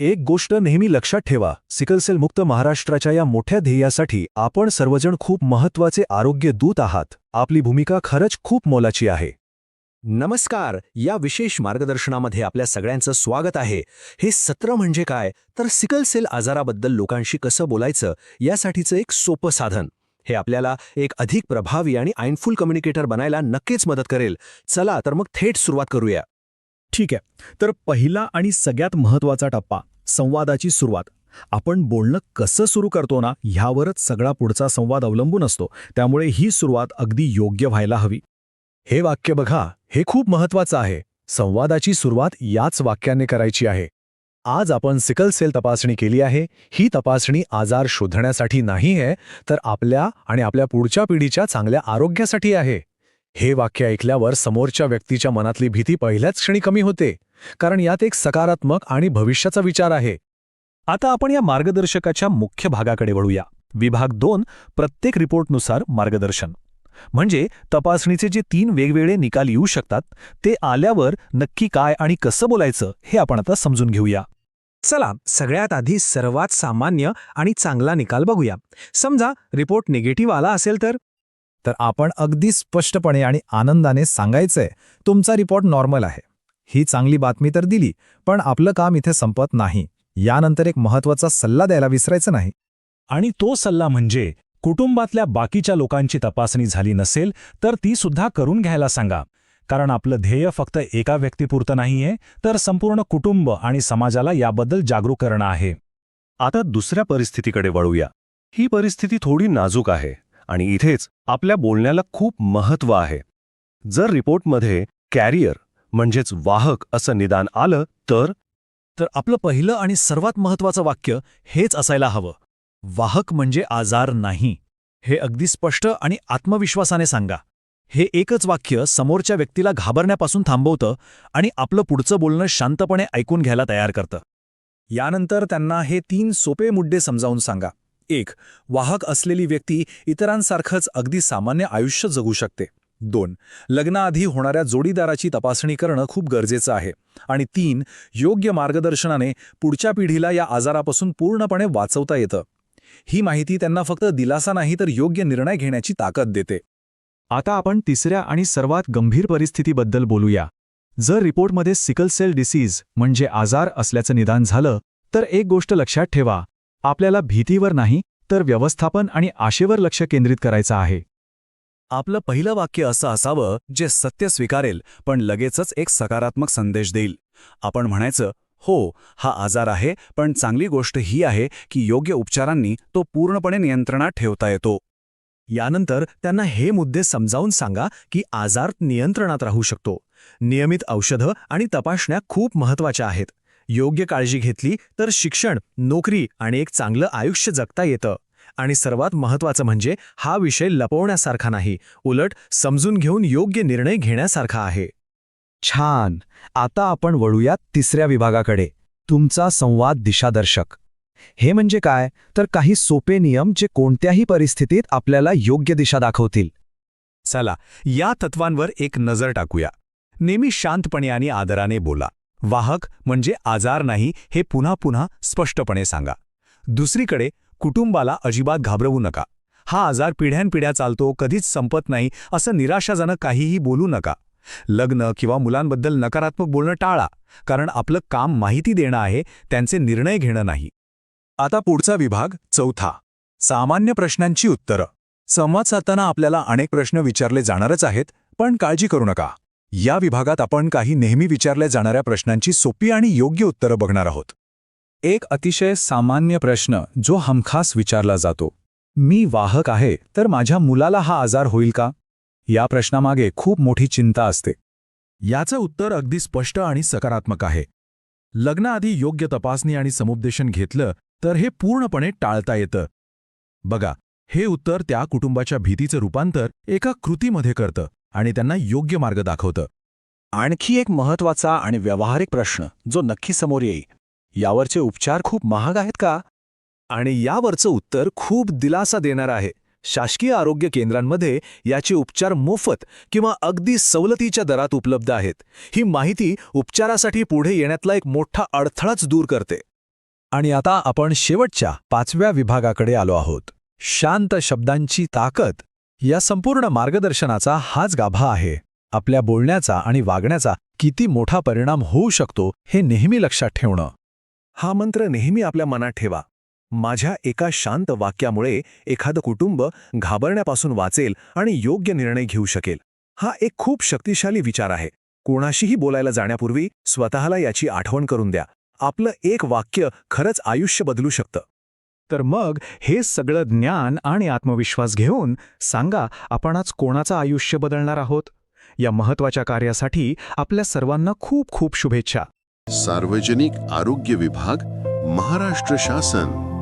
एक गोष्ट नेहमी लक्षात ठेवा सिकलसेल मुक्त महाराष्ट्राच्या या मोठ्या ध्येयासाठी आपण सर्वजण खूप महत्त्वाचे आरोग्य दूत आहात. आपली भूमिका खरंच खूप मोलाची आहे. नमस्कार या विशेष मार्गदर्शनामध्ये आपल्या सगळ्यांचं स्वागत आहे. हे सत्र म्हणजे काय? तर सिकल सेल आजाराबद्दल लोकांशी कसं बोलायचं? यासाठीचं एक सोपं साधन. हे आपल्याला एक अधिक प्रभावी आणि आइनफुल कम्युनिकेटर बनायला नक्कीच मदत करेल. चला तर मग थेट सुरुवात करूया. ठीक आहे. तर पहिला आणि सगळ्यात महत्त्वाचा टप्पा संवादाची सुरुवात. आपण बोलणं कसं सुरू करतो ना ह्यावरच सगळा पुढचा संवाद अवलंबून असतो. त्यामुळे ही सुरुवात अगदी योग्य व्हायला हवी. हे वाक्य बघा हे खूप महत्वाचं आहे. संवादाची सुरुवात याच वाक्याने करायची आहे. आज आपण सिकल सेल तपासणी केली आहे. ही तपासणी आजार शोधण्यासाठी नाही आहे तर आपल्या आणि आपल्या पुढच्या पिढीच्या चांगल्या आरोग्यासाठी आहे. हे वाक्य ऐकल्यावर समोरच्या व्यक्तीच्या मनातली भीती पहिल्याच क्षणी कमी होते कारण यात एक सकारात्मक आणि भविष्याचा विचार आहे. आता आपण या मार्गदर्शकाच्या मुख्य भागाकडे वळूया. विभाग दोन प्रत्येक रिपोर्टनुसार मार्गदर्शन. म्हणजे तपासणीचे जे तीन वेगवेगळे निकाल येऊ शकतात ते आल्यावर नक्की काय आणि कसं बोलायचं हे आपण आता समजून घेऊया. चला सगळ्यात आधी सर्वात सामान्य आणि चांगला निकाल बघूया. समजा रिपोर्ट निगेटिव्ह आला असेल तर? तर आपण अगदी स्पष्टपणे आणि आनंदाने सांगायचंय तुमचा रिपोर्ट नॉर्मल आहे. ही चांगली बातमी तर दिली पण आपलं काम इथे संपत नाही. यानंतर एक महत्त्वाचा सल्ला द्यायला विसरायचं नाही. आणि तो सल्ला म्हणजे कुटुंबातल्या बाकीच्या लोकांची तपासणी झाली नसेल तर ती सुद्धा करून घ्यायला सांगा. कारण आपलं ध्येय फक्त एका व्यक्तीपुरतं नाहीये तर संपूर्ण कुटुंब आणि समाजाला याबद्दल जागरूक करणं आहे. आता दुसऱ्या परिस्थितीकडे वळूया. ही परिस्थिती थोडी नाजूक आहे. आणि इथेच आपल्या बोलण्याला खूप महत्त्व आहे. जर रिपोर्टमध्ये कॅरियर म्हणजेच वाहक असं निदान आलं तर? तर आपलं पहिलं आणि सर्वात महत्वाचं वाक्य हेच असायला हवं. वाहक म्हणजे आजार नाही. हे अगदी स्पष्ट आणि आत्मविश्वासाने सांगा. हे एकच वाक्य समोरच्या व्यक्तीला घाबरण्यापासून थांबवतं आणि आपलं पुढचं बोलणं शांतपणे ऐकून घ्यायला तयार करतं. यानंतर त्यांना हे तीन सोपे मुद्दे समजावून सांगा. एक वाहक असलेली व्यक्ती इतरांसारखंच अगदी सामान्य आयुष्य जगू शकते. दोन लग्नाआधी होणाऱ्या जोडीदाराची तपासणी करणं खूप गरजेचं आहे. आणि तीन योग्य मार्गदर्शनाने पुढच्या पिढीला या आजारापासून पूर्णपणे वाचवता येतं. ही माहिती त्यांना फक्त दिलासा नाही तर योग्य निर्णय घेण्याची ताकद देते. आता आपण तिसऱ्या आणि सर्वात गंभीर परिस्थितीबद्दल बोलूया. जर रिपोर्टमध्ये सिकल सेल डिसीज म्हणजे आजार असल्याचं निदान झालं तर एक गोष्ट लक्षात ठेवा. आपल्याला भीतीवर नाही तर व्यवस्थापन आणि आशेवर लक्ष केंद्रित करायचं आहे. आपलं पहिलं वाक्य असं असावं जे सत्य स्वीकारेल पण लगेचच एक सकारात्मक संदेश देईल. आपण म्हणायचं हो हा आजार आहे पण चांगली गोष्ट ही आहे की योग्य उपचारांनी तो पूर्णपणे नियंत्रणात ठेवता येतो. यानंतर त्यांना हे मुद्दे समजावून सांगा की आजार नियंत्रणात राहू शकतो. नियमित औषधं आणि तपासण्या खूप महत्त्वाच्या आहेत. योग्य काळजी घेतली तर शिक्षण नोकरी आणि एक चांगलं आयुष्य जगता येतं. आणि सर्वात महत्वाचं म्हणजे हा विषय लपवण्यासारखा नाही उलट समजून घेऊन योग्य निर्णय घेण्यासारखा आहे. छान. आता आपण वळूया तिसऱ्या विभागाकडे. तुमचा संवाद दिशादर्शक. हे म्हणजे काय? तर काही सोपे नियम जे कोणत्याही परिस्थितीत आपल्याला योग्य दिशा दाखवतील. चला या तत्वांवर एक नजर टाकूया. नेहमी शांतपणे आणि आदराने बोला. वाहक म्हणजे आजार नाही हे पुन्हा पुन्हा स्पष्टपणे सांगा. दुसरीकडे कुटुंबाला अजिबात घाबरवू नका. हा आजार पिढ्यानपिढ्या चालतो कधीच संपत नाही असं निराशाजनक काहीही बोलू नका. लग्न किंवा मुलांबद्दल नकारात्मक बोलणं टाळा कारण आपलं काम माहिती देणं आहे त्यांचे निर्णय घेणं नाही. आता पुढचा विभाग चौथा. सामान्य प्रश्नांची उत्तरं. संवाद साधताना आपल्याला अनेक प्रश्न विचारले जाणारच आहेत पण काळजी करू नका. या विभागात आपण काही नेहमी विचारल्या जाणाऱ्या प्रश्नांची सोपी आणि योग्य उत्तरं बघणार आहोत. एक अतिशय सामान्य प्रश्न जो हमखास विचारला जातो. मी वाहक आहे तर माझ्या मुलाला हा आजार होईल का? या प्रश्नामागे खूप मोठी चिंता असते. याचं उत्तर अगदी स्पष्ट आणि सकारात्मक आहे. लग्नाआधी योग्य तपासणी आणि समुपदेशन घेतलं तर हे पूर्णपणे टाळता येतं. बघा हे उत्तर त्या कुटुंबाच्या भीतीचं रूपांतर एका कृतीमध्ये करतं. आणि त्यांना योग्य मार्ग दाखवतं. आणखी एक महत्त्वाचा आणि व्यावहारिक प्रश्न जो नक्की समोर येईल. यावरचे उपचार खूप महाग आहेत का? आणि यावरचं उत्तर खूप दिलासा देणार आहे. शासकीय आरोग्य केंद्रांमध्ये याचे उपचार मोफत किंवा अगदी सवलतीच्या दरात उपलब्ध आहेत. ही माहिती उपचारासाठी पुढे येण्यातला एक मोठा अडथळाच दूर करते. आणि आता आपण शेवटच्या पाचव्या विभागाकडे आलो आहोत. शांत शब्दांची ताकद या संपूर्ण मार्गदर्शनाचा हाच गाभा आहे. आपल्या बोलण्याचा आणि वागण्याचा किती मोठा परिणाम होऊ शकतो हे नेहमी लक्षात ठेवणं. हा मंत्र नेहमी आपल्या मनात ठेवा. माझ्या एका शांत वाक्यामुळे एखादं कुटुंब घाबरण्यापासून वाचेल आणि योग्य निर्णय घेऊ शकेल. हा एक खूप शक्तिशाली विचार आहे. कोणाशीही बोलायला जाण्यापूर्वी स्वतःला याची आठवण करून द्या. आपलं एक वाक्य खरंच आयुष्य बदलू शकतं. तर मग हे सगळं ज्ञान आणि आत्मविश्वास घेऊन सांगा आपण आज कोणाचं आयुष्य बदलणार आहोत? या महत्त्वाच्या कार्यासाठी आपल्या सर्वांना खूप खूप शुभेच्छा. सार्वजनिक आरोग्य विभाग महाराष्ट्र शासन.